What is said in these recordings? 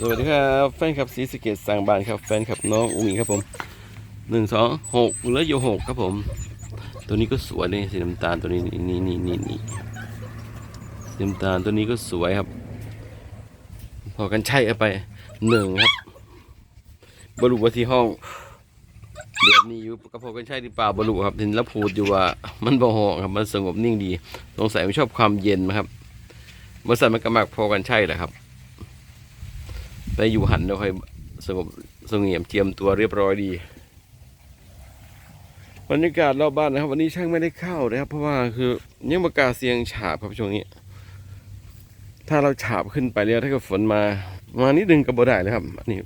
สวัสดีครับแฟนคลับสีสเกตสั่งบานครับแฟนคลับน้องอุ้งอิงครับผมหนึ่งสองหกเหลืออยู่หกครับผม ตัวนี้ก็สวยเลยสีน้ำตาลตัวนี้นี่นี่นี่นี่สีน้ำตาลตัวนี้ก็สวยครับ พอกันใช่เอาไปหนึ่งครับบรรลุว่าที่ห้องเดือนนี้อยู่กับพอกันใช่หรือเปล่าบรรลุครับเห็นแล้วพูดอยู่ว่ามันบ่หองครับมันสงบนิ่งดีสงสัยมันชอบความเย็นนะครับบริษัทมันก็มักพอกันใช่แหละครับ ไปอยู่หันแล้วค่อยสงบสงเงียมเจียมตัวเรียบร้อยดีบรรยากาศรอบบ้านนะครับ วันนี้ช่างไม่ได้เข้านะครับ เพราะว่าคือยังประกาศเสียงฉาบครับช่วงนี้ ถ้าเราฉาบขึ้นไปแล้วถ้าเกิดฝนมา มานิดนึงก็บ่ได้เลยครับนนี่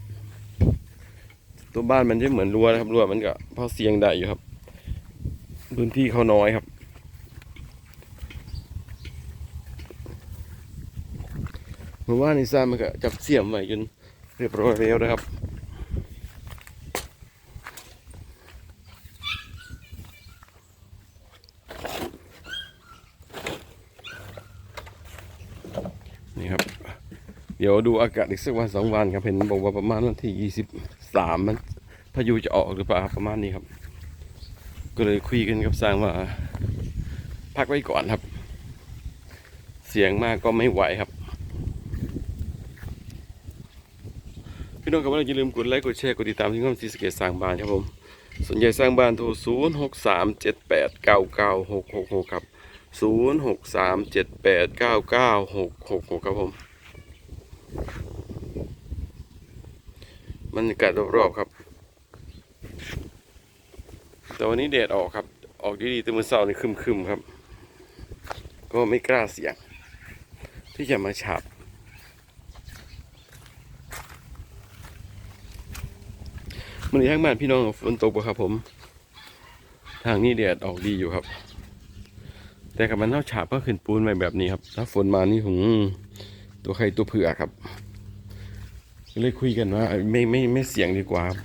ตัวบ้านมันจะเหมือนรั้วนะครับรั้วมันก็พอเสียงได้อยู่ครับพื้นที่เขาน้อยครับเมื่อวานนี้ซ่ามันก็จับเสียมไว้จน เรียบร้อยแล้วนะครับนี่ครับ เดี๋ยวดูอากาศอีกสักวันสองวันครับเห็นบอกว่าประมาณวันที่ยี่สิบสามมันพายุจะออกหรือเปล่าประมาณนี้ครับ ก็เลยคุยกันกับสร้างว่าพักไว้ก่อนครับ เสียงมากก็ไม่ไหวครับ พี่น้องครับว่าอย่าลืมกดไลค์กดแชร์กดติดตามที่ช่องซีสเกตสร้างบ้านครับผมสนใจสร้างบ้านโทร 0 6 3 7 8 9 9 6 6 6 ครับ 0 6 3 7 8 9 9 6 6 6 ครับผมบรรยากาศรอบๆครับ แต่วันนี้แดดออกครับ ออกดีๆแต่เมื่อเช้านี่คึมๆครับ ก็ไม่กล้าเสี่ยง ที่จะมาฉาบ มันนี้ทางบ้านพี่น้องฝนตกบ่ครับผม ทางนี้แดดออกดีอยู่ครับ แต่กับมันเท่าฉาบก็ขึ้นปูนไปแบบนี้ครับ ถ้าฝนมานี่หงตัวใครตัวเผือกครับก็เลยคุยกันว่าไม่ไม่ไม่เสี่ยงดีกว่าครับ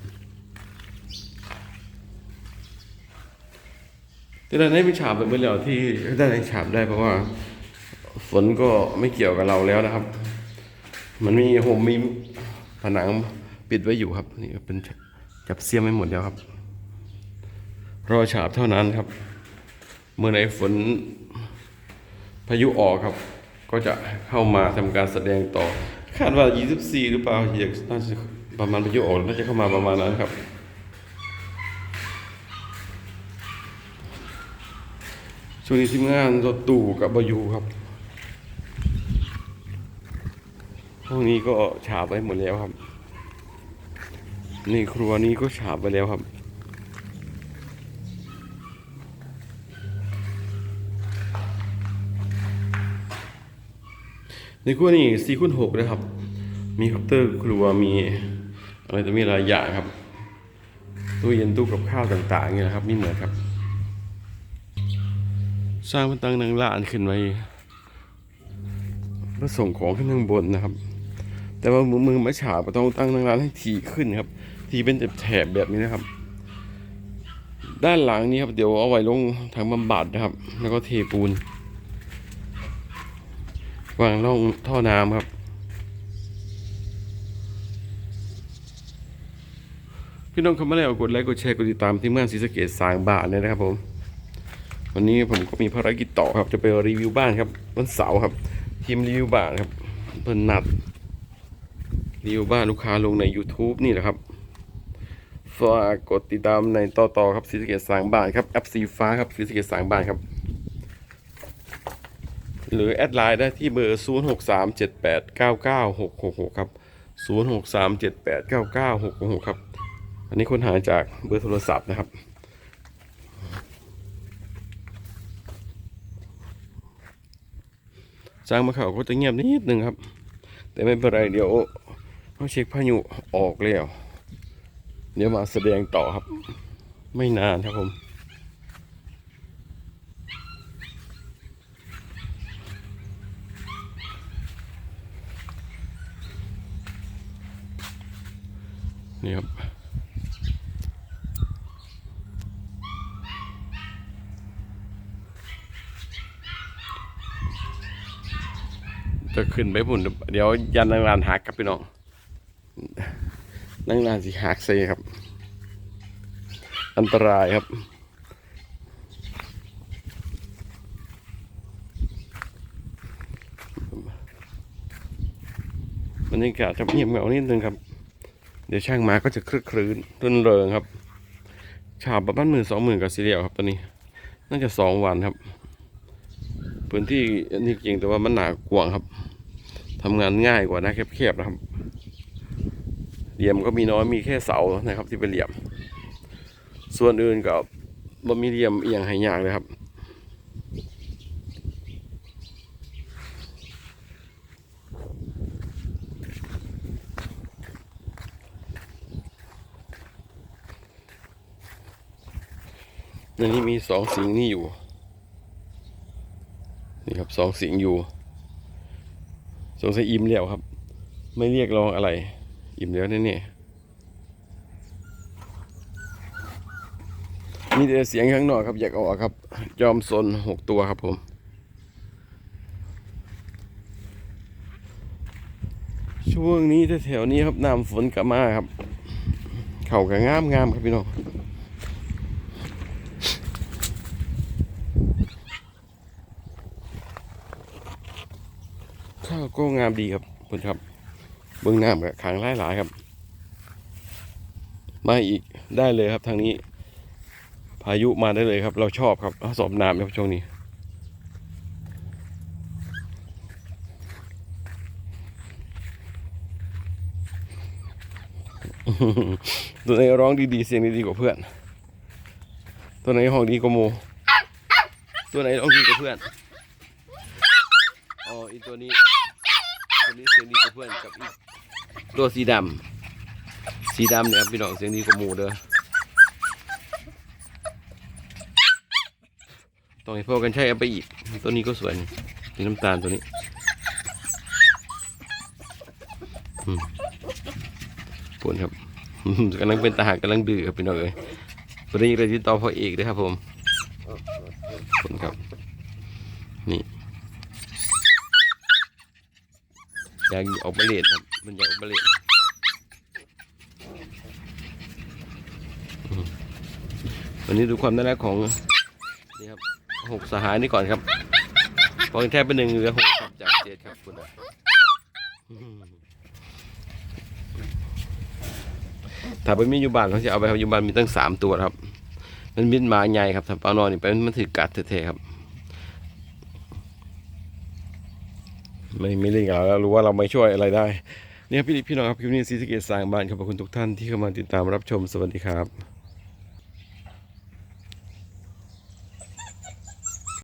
แต่ด้านนี้เป็นฉาบแบบเมื่อแล้วที่ได้ในฉาบได้เพราะว่า ฝนก็ไม่เกี่ยวกับเราแล้วนะครับ มันมีผมมีผนังปิดไว้อยู่ครับนี่เป็น จับเสียมไม่หมดแล้วครับ รอฉาบเท่านั้นครับ เมื่อไหนฝนพายุออกครับ ก็จะเข้ามาทำการแสดงต่อ คาดว่า 24 หรือเปล่าอยกน่าจะประมาณพายุออกน่าจะเข้ามาประมาณนั้นครับ ช่วงนี้ทีมงานรถตู่กับบายูครับพวกนี้ก็ฉาบไว้หมดแล้วครับ นี่ครัวนี้ก็ฉาบไปแล้วครับ ในครัวนี้สี่คูณหกนะครับ มีคัพเตอร์ครัวมีอะไรต่มีหลายอย่างครับตู้เย็นตู้กับข้าวต่างๆเนี่ยนะครับมีเหมือนครับ สร้างมันตั้งนังลานขึ้นไว้แล้วส่งของขึ้นข้างบนนะครับ แต่ว่ามือมือไม้ฉาบต้องตั้งนังร้านให้ถี่ขึ้นครับ ทีเป็นแถบแบบนี้นะครับ ด้านหลังนี้ครับเดี๋ยวเอาไว้ลงทางบำบัดนะครับ แล้วก็เทปูน วางร่องท่อน้ำครับ พี่น้องเข้ามาแล้วกดไลค์กดแชร์กดติดตามที่เมืองศรีสะเกดสางบ้านเลยนะครับผมวันนี้ผมก็มีภารกิจต่อครับ จะไปรีวิวบ้านครับวันเสาร์ครับ ทีมรีวิวบ้านครับเพิ่นนัดรีวิวบ้านลูกค้าลงใน YouTube นี่แหละครับ ฝากกดติดตามในต่อต่อครับศรีสเกดสางบานครับแอปสีฟ้าครับศรีสเกดสางบานครับ หรือแอดไลน์ได้ที่เบอร์ 0 6 3 7 8 9 9 6 6 6 ครับ 0 6 3 7 8 9 9 6 6 6 ครับ อันนี้ค้นหาจากเบอร์โทรศัพท์นะครับสร้างมาเขาก็จะเงียบนิดนึงครับ แต่ไม่เป็นไรเดี๋ยวเขาเช็คพายุออกแล้ว เดี๋ยวมาแสดงต่อครับ ไม่นานครับผม นี่ครับจะขึ้นไปพุ่นเดี๋ยวยันนางลานหักครับพี่น้อง นั่งนานสิหักเซครับ อันตรายครับบรรยากาศจะเงียบเหงานิดนึงครับ เดี๋ยวช่างมาก็จะคลึกครื้นรื่นเริงครับ ชาวประมาณหมื่นสองหมื่นกับซีเรียลครับตอนนี้ น่าจะสองวันครับ พื้นที่นนี้จริงแต่ว่ามันหนากว้างครับทำงานง่ายกว่านะแคบๆนะครับ เหลี่ยมก็มีน้อยมีแค่เสานะครับ ที่เป็นเหลี่ยม ส่วนอื่นก็บ่มีเหลี่ยมเอียงให้ยากเลยครับในนี้มีสองสิงห์นี่อยู่ นี่ครับสองสิงห์อยู่ สงสัยอิ่มแล้วครับ ไม่เรียกร้องอะไร อิ่มแล้วแน่ๆมีแต่เสียงข้างนอกครับ อยากออกครับ ยอมซนหกตัวครับผม ช่วงนี้แถวๆนี้ครับน้ำฝนกลับมาครับ เขาก็งามงามครับพี่น้องข้าวก็งามดีครับคุณครับ เบื้องน้ำกับขังหลายๆครับ มาอีกได้เลยครับทางนี้ พายุมาได้เลยครับ เราชอบครับสอบน้ำครับช่วงนี้ตัวไหนร้องดีๆเสียงดีๆกว่าเพื่อน ตัวไหนห้องดีกว่าโม ตัวไหนร้องดีกว่าเพื่อน อ๋ออีตัวนี้ วนี้เสียงดีกว่าเพื่อนกับอีตัวสีดำสีดำเนี่ยครับพี่น้องเสียงดีกว่าหมูเด้อต้องให้พ่อกันใช้เอาไปอีก ตัวนี้ก็สวยนี่สีน้ำตาลตัวนี้อืมปวนครับกำลังเป็นตาหักกำลังดื้อครับพี่น้องเอ้ยตัวนี้เลยที่ต่อพ่อเอกด้วยครับผมปวนครับ นี่ อ ยากออกมาเล่นครับ มันอยากออกมาเล่นอืมวันนี้ดูความน่ารักของนี่ครับหกสหายนี่ก่อนครับพอแทบเป็นหนึ่งเหลือหกครับจากเจ็ดครับคุณอะถ้าไปมีอยู่บ้านเขาจะเอาไปครับอยู่บ้านมีตั้งสามตัวครับ มันบินมาใหญ่ครับถ้าเปลานอนนี่ไปมันถือกัดเท่ๆครับ ไม่ไม่เล่นกับเราแล้วรู้ว่าเราไม่ช่วยอะไรได้ เนี่ยพี่พี่น้องครับคลิปนี้ซีสะเกตสร้างบ้านขอบคุณทุกท่านที่เข้ามาติดตามรับชมสวัสดีครับ